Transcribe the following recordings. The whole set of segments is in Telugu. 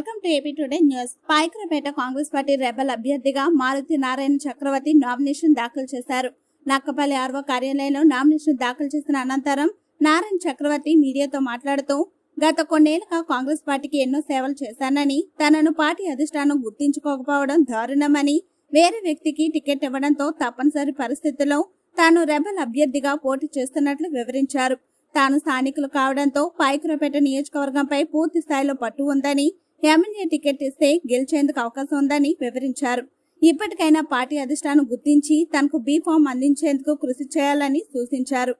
Welcome to AP today news Payakarapeta Congress party rebel అభ్యర్థిగా మారుతి నారాయణ చక్రవర్తి నామినేషన్ దాఖలు చేశారు. నక్కపల్లి ఆర్వో కార్యాలయంలో నామినేషన్ దాఖలు చేసిన అనంతరం నారాయణ చక్రవర్తి మీడియాతో మాట్లాడుతూ గత కొన్నేళ్ళుగా కాంగ్రెస్ పార్టీకి ఎన్నో సేవలు చేశానని తనను పార్టీ అధిష్టానం గుర్తించుకోకపోవడం దారుణమని వేరే వ్యక్తికి టికెట్ ఇవ్వడంతో తప్పనిసరి పరిస్థితుల్లో తాను రెబల్ అభ్యర్థిగా పోటీ చేస్తున్నట్లు వివరించారు. తాను స్థానికులు కావడంతో పాయకురపేట నియోజకవర్గంపై పూర్తి స్థాయిలో పట్టు ఉందని ఎమ్మెల్యే టికెట్ ఇస్తే గెలిచేందుకు అవకాశం ఉందని వివరించారు. ఇప్పటికైనా పార్టీ అధిష్టానం గుర్తించి తనకు బీ ఫామ్ అందించేందుకు కృషి చేయాలని సూచించారు.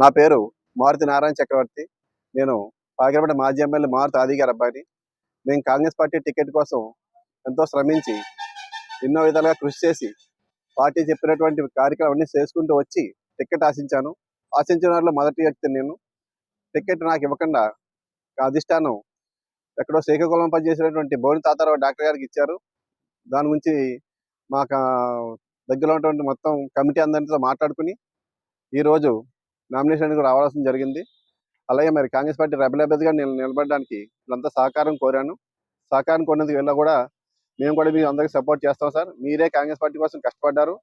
నా పేరు మారుతి నారాయణ చక్రవర్తి. నేను పాకిరపేట మాజీ ఎమ్మెల్యే మారుతి ఆదిగారు అబ్బాయిని. నేను కాంగ్రెస్ పార్టీ టికెట్ కోసం ఎంతో శ్రమించి ఎన్నో విధాలుగా కృషి చేసి పార్టీ చెప్పినటువంటి కార్యక్రమాన్ని చేసుకుంటూ వచ్చి టికెట్ ఆశించాను. ఆశించిన వారిలో మొదటి వ్యక్తి నేను. టికెట్ నాకు ఇవ్వకుండా అధిష్టానం ఎక్కడో శ్రీకాకుళం పనిచేసినటువంటి బోని తాతారావు డాక్టర్ గారికి ఇచ్చారు. దాని గురించి మాకు దగ్గర దగ్గరలో ఉన్నటువంటి మొత్తం కమిటీ అందరితో మాట్లాడుకుని ఈరోజు నామినేషన్కి రావాల్సిన జరిగింది. అలాగే మరి కాంగ్రెస్ పార్టీ రెబల్ అభ్యర్థిగా నేను నిలబడడానికి వీళ్ళంతా సహకారం కోరాను. సహకారం కోరినందుకు వెళ్ళా కూడా మేము కూడా మీ అందరికీ సపోర్ట్ చేస్తాం సార్. మీరే కాంగ్రెస్ పార్టీ కోసం కష్టపడ్డారు.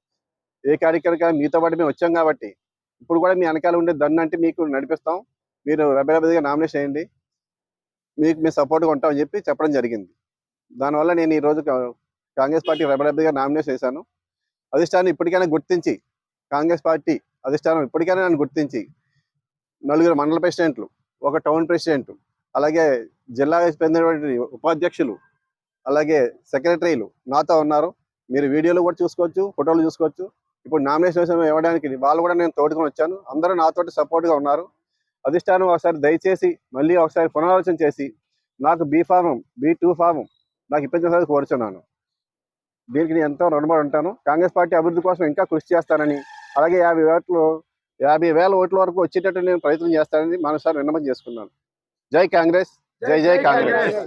ఏ కార్యక్రమం మీతో పాటు మేము వచ్చాం కాబట్టి ఇప్పుడు కూడా మీ వెనకాల ఉండే దన్ను అంటే మీకు నడిపిస్తాం. మీరు రెబల్ అభ్యర్థిగా నామినేషన్ చేయండి మీకు మేము సపోర్ట్గా ఉంటామని చెప్పి చెప్పడం జరిగింది. దానివల్ల నేను ఈ రోజు కాంగ్రెస్ పార్టీ రెబడబ్బిగా అభ్యర్థిగా నామినేషన్ చేశాను అధిష్టానం ఇప్పటికైనా గుర్తించి కాంగ్రెస్ పార్టీ అధిష్టానం ఇప్పటికైనా నన్ను గుర్తించి నలుగురు మండల ప్రెసిడెంట్లు ఒక టౌన్ ప్రెసిడెంట్ అలాగే జిల్లా చెందినటువంటి ఉపాధ్యక్షులు అలాగే సెక్రటరీలు నాతో ఉన్నారు. మీరు వీడియోలు కూడా చూసుకోవచ్చు ఫోటోలు చూసుకోవచ్చు. ఇప్పుడు నామినేషన్ ఇవ్వడానికి వాళ్ళు కూడా నేను తోడుకొని వచ్చాను. అందరూ నాతోటి సపోర్ట్గా ఉన్నారు. అధిష్టానం ఒకసారి దయచేసి మళ్ళీ ఒకసారి పునరాలోచన చేసి నాకు B form B two form నాకు ఇప్పించాలని కోరుచున్నాను. దీనికి నేను ఎంతో రుణపడి ఉంటాను. కాంగ్రెస్ పార్టీ అభివృద్ధి కోసం ఇంకా కృషి చేస్తానని అలాగే యాభై ఓట్లు యాభై వేల ఓట్ల వరకు వచ్చేటట్టు నేను ప్రయత్నం చేస్తానని మనసారి విన్నపం చేసుకున్నాను. జై కాంగ్రెస్ జై జై కాంగ్రెస్.